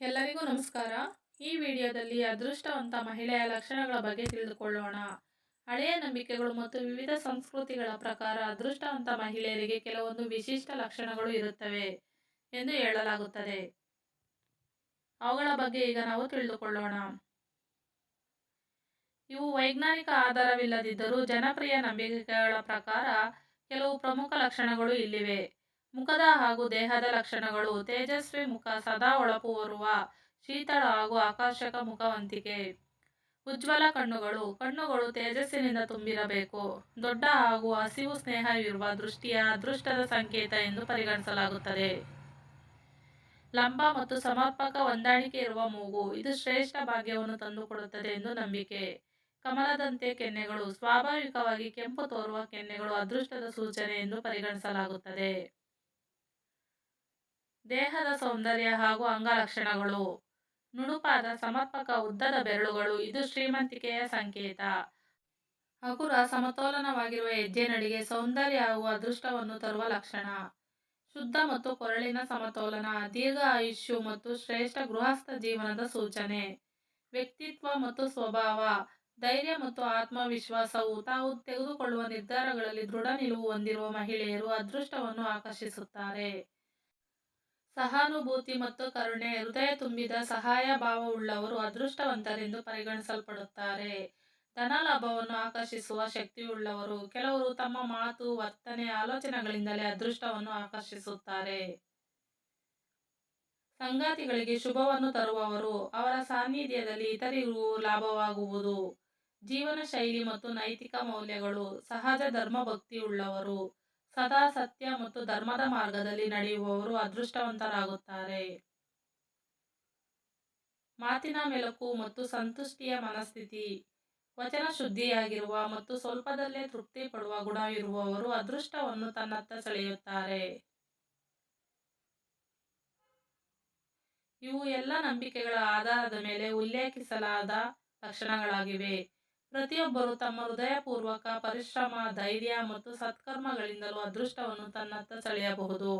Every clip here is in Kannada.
ಎಲ್ಲರಿಗೂ ನಮಸ್ಕಾರ. ಈ ವಿಡಿಯೋದಲ್ಲಿ ಅದೃಷ್ಟವಂತ ಮಹಿಳೆಯ ಲಕ್ಷಣಗಳ ಬಗ್ಗೆ ತಿಳಿದುಕೊಳ್ಳೋಣ. ಹಳೆಯ ನಂಬಿಕೆಗಳು ಮತ್ತು ವಿವಿಧ ಸಂಸ್ಕೃತಿಗಳ ಪ್ರಕಾರ ಅದೃಷ್ಟವಂತ ಮಹಿಳೆಯರಿಗೆ ಕೆಲವೊಂದು ವಿಶಿಷ್ಟ ಲಕ್ಷಣಗಳು ಇರುತ್ತವೆ ಎಂದು ಹೇಳಲಾಗುತ್ತದೆ. ಅವುಗಳ ಬಗ್ಗೆ ಈಗ ನಾವು ತಿಳಿದುಕೊಳ್ಳೋಣ. ಇವು ವೈಜ್ಞಾನಿಕ ಆಧಾರವಿಲ್ಲದಿದ್ದರೂ ಜನಪ್ರಿಯ ನಂಬಿಕೆಗಳ ಪ್ರಕಾರ ಕೆಲವು ಪ್ರಮುಖ ಲಕ್ಷಣಗಳು ಇಲ್ಲಿವೆ. ಮುಖದ ಹಾಗೂ ದೇಹದ ಲಕ್ಷಣಗಳು ತೇಜಸ್ವಿ ಮುಖ ಸದಾ ಹೊಳಪು ಓರುವ ಶೀತಳ ಹಾಗೂ ಆಕರ್ಷಕ ಮುಖವಂತಿಕೆ. ಉಜ್ವಲ ಕಣ್ಣುಗಳು. ಕಣ್ಣುಗಳು ತೇಜಸ್ಸಿನಿಂದ ತುಂಬಿರಬೇಕು. ದೊಡ್ಡ ಹಾಗೂ ಹಸಿವು ಸ್ನೇಹವಿರುವ ದೃಷ್ಟಿಯ ಅದೃಷ್ಟದ ಸಂಕೇತ ಎಂದು ಪರಿಗಣಿಸಲಾಗುತ್ತದೆ. ಲಂಬ ಮತ್ತು ಸಮರ್ಪಕ ಹೊಂದಾಣಿಕೆ ಇರುವ ಮೂಗು. ಇದು ಶ್ರೇಷ್ಠ ಭಾಗ್ಯವನ್ನು ತಂದುಕೊಡುತ್ತದೆ ಎಂದು ನಂಬಿಕೆ. ಕಮಲದಂತೆ ಕೆನ್ನೆಗಳು. ಸ್ವಾಭಾವಿಕವಾಗಿ ಕೆಂಪು ತೋರುವ ಕೆನ್ನೆಗಳು ಅದೃಷ್ಟದ ಸೂಚನೆ ಎಂದು ಪರಿಗಣಿಸಲಾಗುತ್ತದೆ. ದೇಹದ ಸೌಂದರ್ಯ ಹಾಗೂ ಅಂಗಲಕ್ಷಣಗಳು. ನುಣುಪಾದ ಸಮರ್ಪಕ ಉದ್ದದ ಬೆರಳುಗಳು, ಇದು ಶ್ರೀಮಂತಿಕೆಯ ಸಂಕೇತ. ಹಗುರ ಸಮತೋಲನವಾಗಿರುವ ಹೆಜ್ಜೆ ನಡಿಗೆ ಸೌಂದರ್ಯ ಹಾಗೂ ಅದೃಷ್ಟವನ್ನು ತರುವ ಲಕ್ಷಣ. ಶುದ್ಧ ಮತ್ತು ಕೊರಳಿನ ಸಮತೋಲನ, ದೀರ್ಘ ಆಯುಷ್ಯು ಮತ್ತು ಶ್ರೇಷ್ಠ ಗೃಹಸ್ಥ ಜೀವನದ ಸೂಚನೆ. ವ್ಯಕ್ತಿತ್ವ ಮತ್ತು ಸ್ವಭಾವ, ಧೈರ್ಯ ಮತ್ತು ಆತ್ಮವಿಶ್ವಾಸವು ತಾವು ತೆಗೆದುಕೊಳ್ಳುವ ನಿರ್ಧಾರಗಳಲ್ಲಿ ದೃಢ ನಿಲುವು ಹೊಂದಿರುವ ಮಹಿಳೆಯರು ಅದೃಷ್ಟವನ್ನು ಆಕರ್ಷಿಸುತ್ತಾರೆ. ಸಹಾನುಭೂತಿ ಮತ್ತು ಕರುಣೆ ಹೃದಯ ತುಂಬಿದ ಸಹಾಯ ಭಾವವುಳ್ಳವರು ಅದೃಷ್ಟವಂತರೆಂದು ಪರಿಗಣಿಸಲ್ಪಡುತ್ತಾರೆ. ಧನ ಲಾಭವನ್ನು ಆಕರ್ಷಿಸುವ ಶಕ್ತಿಯುಳ್ಳವರು ಕೆಲವರು ತಮ್ಮ ಮಾತು, ವರ್ತನೆ, ಆಲೋಚನೆಗಳಿಂದಲೇ ಅದೃಷ್ಟವನ್ನು ಆಕರ್ಷಿಸುತ್ತಾರೆ. ಸಂಗಾತಿಗಳಿಗೆ ಶುಭವನ್ನು ತರುವವರು ಅವರ ಸಾನ್ನಿಧ್ಯದಲ್ಲಿ ಇತರಿಗೂ ಲಾಭವಾಗುವುದು. ಜೀವನ ಶೈಲಿ ಮತ್ತು ನೈತಿಕ ಮೌಲ್ಯಗಳು ಸಹಜ ಧರ್ಮಭಕ್ತಿಯುಳ್ಳವರು ಸದಾ ಸತ್ಯ ಮತ್ತು ಧರ್ಮದ ಮಾರ್ಗದಲ್ಲಿ ನಡೆಯುವವರು ಅದೃಷ್ಟವಂತರಾಗುತ್ತಾರೆ. ಮಾತಿನ ಮೆಲುಕು ಮತ್ತು ಸಂತುಷ್ಟಿಯ ಮನಸ್ಥಿತಿ, ವಚನ ಶುದ್ಧಿಯಾಗಿರುವ ಮತ್ತು ಸ್ವಲ್ಪದಲ್ಲೇ ತೃಪ್ತಿ ಪಡುವ ಗುಣವಿರುವವರು ಅದೃಷ್ಟವನ್ನು ತನ್ನತ್ತ ಸೆಳೆಯುತ್ತಾರೆ. ಇವು ಎಲ್ಲ ನಂಬಿಕೆಗಳ ಆಧಾರದ ಮೇಲೆ ಉಲ್ಲೇಖಿಸಲಾದ ಲಕ್ಷಣಗಳಾಗಿವೆ. ಪ್ರತಿಯೊಬ್ಬರು ತಮ್ಮ ಹೃದಯಪೂರ್ವಕ ಪರಿಶ್ರಮ, ಧೈರ್ಯ ಮತ್ತು ಸತ್ಕರ್ಮಗಳಿಂದಲೂ ಅದೃಷ್ಟವನ್ನು ತನ್ನತ್ತ ಸೆಳೆಯಬಹುದು.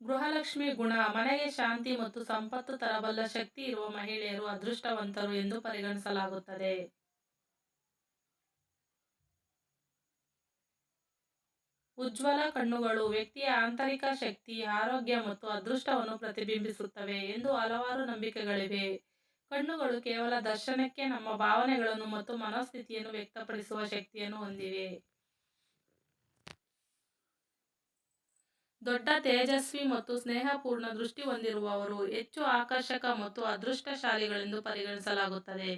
ಗೃಹಲಕ್ಷ್ಮಿ ಗುಣ, ಮನೆಗೆ ಶಾಂತಿ ಮತ್ತು ಸಂಪತ್ತು ತರಬಲ್ಲ ಶಕ್ತಿ ಇರುವ ಮಹಿಳೆಯರು ಅದೃಷ್ಟವಂತರು ಎಂದು ಪರಿಗಣಿಸಲಾಗುತ್ತದೆ. ಉಜ್ವಲ ಕಣ್ಣುಗಳು, ವ್ಯಕ್ತಿಯ ಆಂತರಿಕ ಶಕ್ತಿ, ಆರೋಗ್ಯ ಮತ್ತು ಅದೃಷ್ಟವನ್ನು ಪ್ರತಿಬಿಂಬಿಸುತ್ತವೆ ಎಂದು ಹಲವಾರು ನಂಬಿಕೆಗಳಿವೆ. ಕಣ್ಣುಗಳು ಕೇವಲ ದರ್ಶನಕ್ಕೆ ನಮ್ಮ ಭಾವನೆಗಳನ್ನು ಮತ್ತು ಮನಸ್ಥಿತಿಯನ್ನು ವ್ಯಕ್ತಪಡಿಸುವ ಶಕ್ತಿಯನ್ನು ಹೊಂದಿವೆ. ದೊಡ್ಡ ತೇಜಸ್ವಿ ಮತ್ತು ಸ್ನೇಹಪೂರ್ಣ ದೃಷ್ಟಿ ಹೊಂದಿರುವವರು ಹೆಚ್ಚು ಆಕರ್ಷಕ ಮತ್ತು ಅದೃಷ್ಟಶಾಲಿಗಳೆಂದು ಪರಿಗಣಿಸಲಾಗುತ್ತದೆ.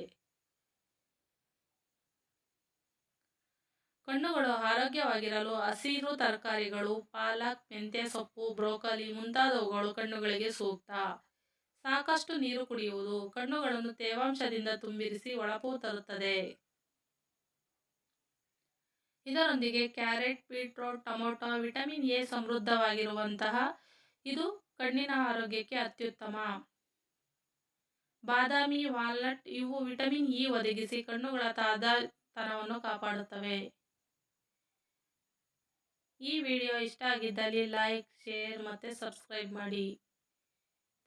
ಕಣ್ಣುಗಳು ಆರೋಗ್ಯವಾಗಿರಲು ಹಸಿರು ತರಕಾರಿಗಳು, ಪಾಲಕ್, ಮೆಂತ್ಯ ಸೊಪ್ಪು, ಬ್ರೋಕಲಿ ಮುಂತಾದವುಗಳು ಕಣ್ಣುಗಳಿಗೆ ಸೂಕ್ತ. ಸಾಕಷ್ಟು ನೀರು ಕುಡಿಯುವುದು ಕಣ್ಣುಗಳನ್ನು ತೇವಾಂಶದಿಂದ ತುಂಬಿರಿಸಿ ಒಳಪು ತರುತ್ತದೆ. ಇದರೊಂದಿಗೆ carrot, beetroot, tomato, vitamin A ಸಮೃದ್ಧವಾಗಿರುವಂತಹ ಇದು ಕಣ್ಣಿನ ಆರೋಗ್ಯಕ್ಕೆ ಅತ್ಯುತ್ತಮ. ಬಾದಾಮಿ, ವಾಲ್ನಟ್ ಇವು ವಿಟಮಿನ್ ಇ ಒದಗಿಸಿ ಕಣ್ಣುಗಳ ತಾಜಾತನವನ್ನು ಕಾಪಾಡುತ್ತವೆ. ಈ ವಿಡಿಯೋ ಇಷ್ಟ ಆಗಿದ್ದಲ್ಲಿ ಲೈಕ್, ಶೇರ್ ಮತ್ತು ಸಬ್ಸ್ಕ್ರೈಬ್ ಮಾಡಿ.